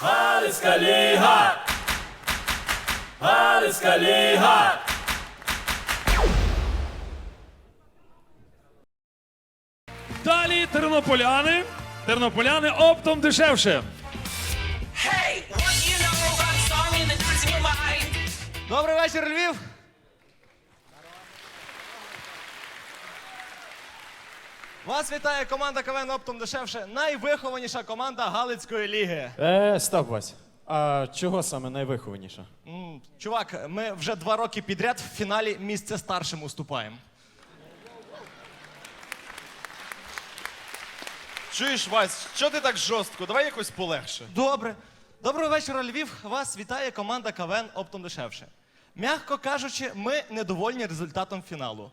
Галицька ліга! Галицька ліга! Далі тернополяни. Тернополяни оптом дешевше. Hey, what you Вас вітає команда КВН Оптом дешевше, найвихованіша команда Галицької ліги. Е, стоп, Вась. А чого саме найвихованіша? М, Чувак, ми вже два роки підряд в фіналі місце старшим уступаємо. Чуєш, Вась, що ти так жорстко? Давай якось полегше. Добре. Доброго вечора, Львів. Вас вітає команда КВН Оптом дешевше. М'яко кажучи, ми недовольні результатом фіналу.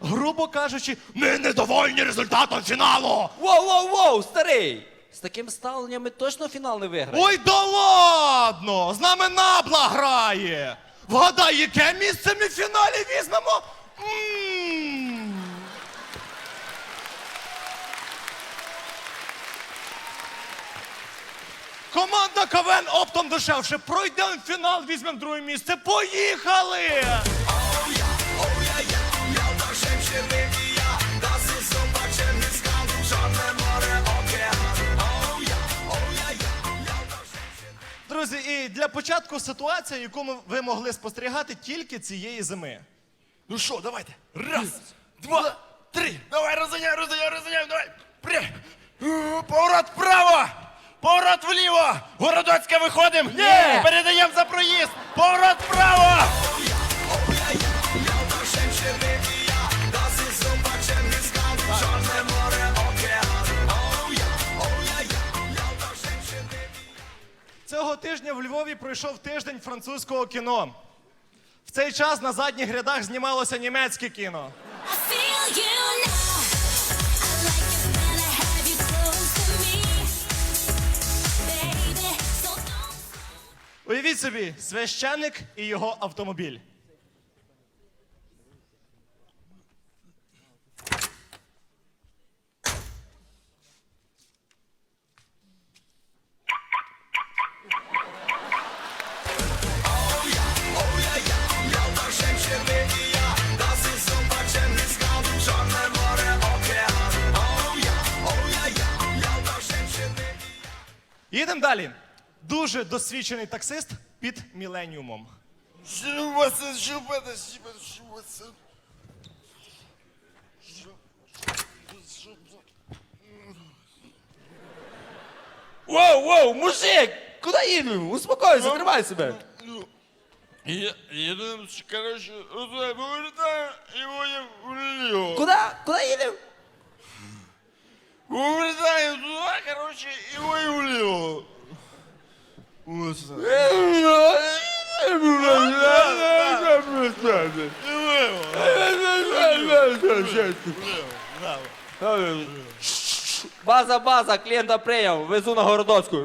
Грубо кажучи, ми недовольні результатом фіналу. Воу, воу, воу, старий! З таким ставленням ми точно фінал не виграємо. Ой, да ладно! З нами набла грає! Вгадай, яке місце ми в фіналі візьмемо? М. Команда КВН оптом дешевше. Пройдемо фінал, візьмемо друге місце. Поїхали! Для початку ситуація, яку ви могли спостерігати тільки цієї зими. Ну що, давайте. Раз, два, три. Давай, розганяй, розганяй, розганяй, давай. При. Е, Поворот вправо. Поворот вліво. Городоцька виходимо. Львові пройшов тиждень французького кіно. В цей час на задніх рядах знімалося німецьке кіно. Уявіть собі, священник і його автомобіль. Їдемо далі. Дуже досвідчений таксист під міленіумом. Воу, воу, мужик! Куди їдемо? Успокойся, тримай себе. Я, їдемо, коротше, і. Куди? Куди їдемо? Повертаю туда, короче, і выявлю. І вліво. База, база, клієнта прийняв, везу на Городоцьку.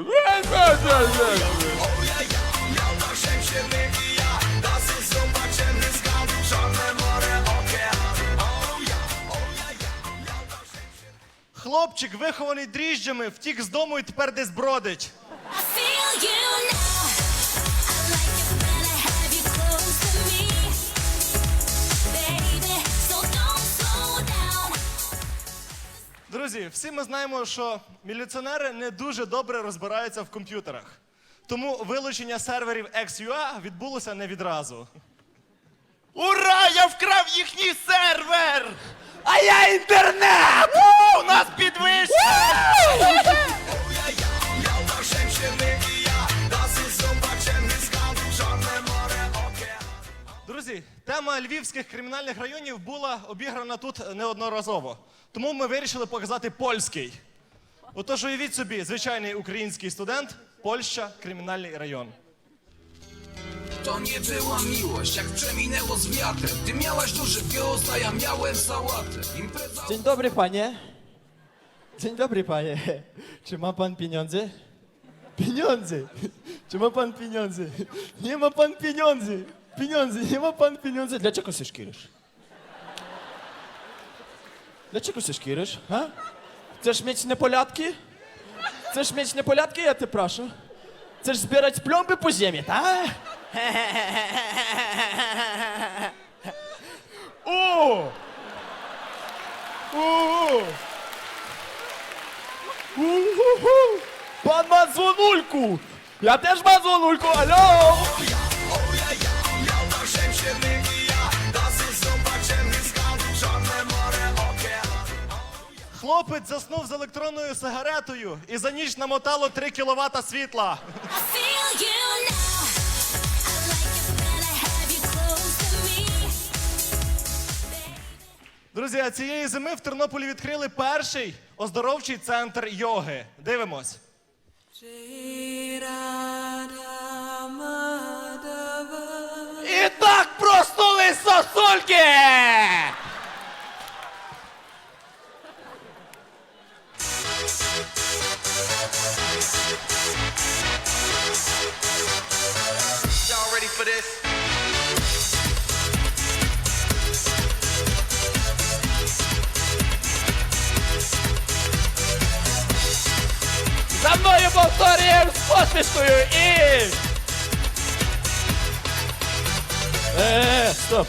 Хлопчик, вихований дріжджами, втік з дому і тепер десь бродить. I feel you now. I like it when I have you close to me, baby. So don't slow down. Друзі, всі ми знаємо, що міліціонери не дуже добре розбираються в комп'ютерах. Тому вилучення серверів XUA відбулося не відразу. Ура! Я вкрав їхній сервер! А я інтернет! У нас підвищення! Друзі, тема львівських кримінальних районів була обіграна тут неодноразово. Тому ми вирішили показати польський. Отож, уявіть собі, звичайний український студент, Польща, кримінальний район. To nie była miłość, jak przeminęło z wiatrem Ty miałaś duży wióz, a ja miałem sałatę Impreza Dzień dobry, panie. Dzień dobry, panie. Czy ma pan pieniądze? Pieniądze! Czy ma pan pieniądze? Nie ma pan pieniędzy! Pieniądze, nie ma pan pieniędzy. Dlaczego się szkierzysz? Dlaczego się szkierzysz, a? Chcesz mieć niepolatki? Chcesz mieć niepolatki? Ja cię proszę. Chcesz zbierać plomby po ziemi, tak? O! O! У-ху-ху! Пан Мазонульку! Я теж Мазонульку, алло! Хлопець заснув з електронною сигаретою і за ніч намотало 3 кВт світла. Друзі, цієї зими в Тернополі відкрили перший оздоровчий центр йоги. Дивимось. І так проснулись сосульки! For this? Посмішкою і... Е, стоп!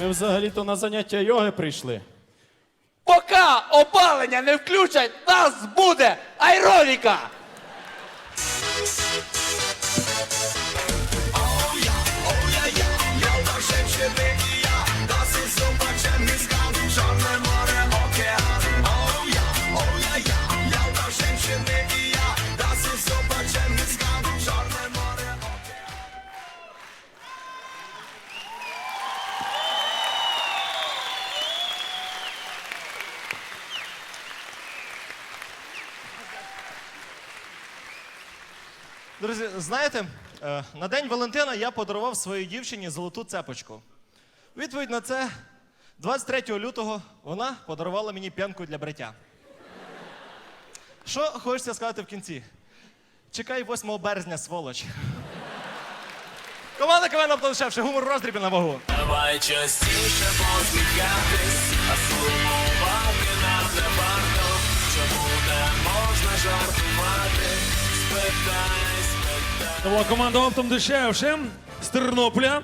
Ми взагалі-то на заняття йоги прийшли. Поки опалення не включать, нас буде аеробіка! Друзі, знаєте, е, на День Валентина я подарував своїй дівчині золоту цепочку. Відповідь на це 23 лютого вона подарувала мені п'янку для бриття. Що хочеться сказати в кінці? Чекай 8 березня, сволоч. Команда КВН Оптовшевше, гумор роздрібі на вагу. Давай частіше посміхатись, а сумувати нам не варто. Чому не можна жартувати? Була команда оптом дешевше з Тернополя.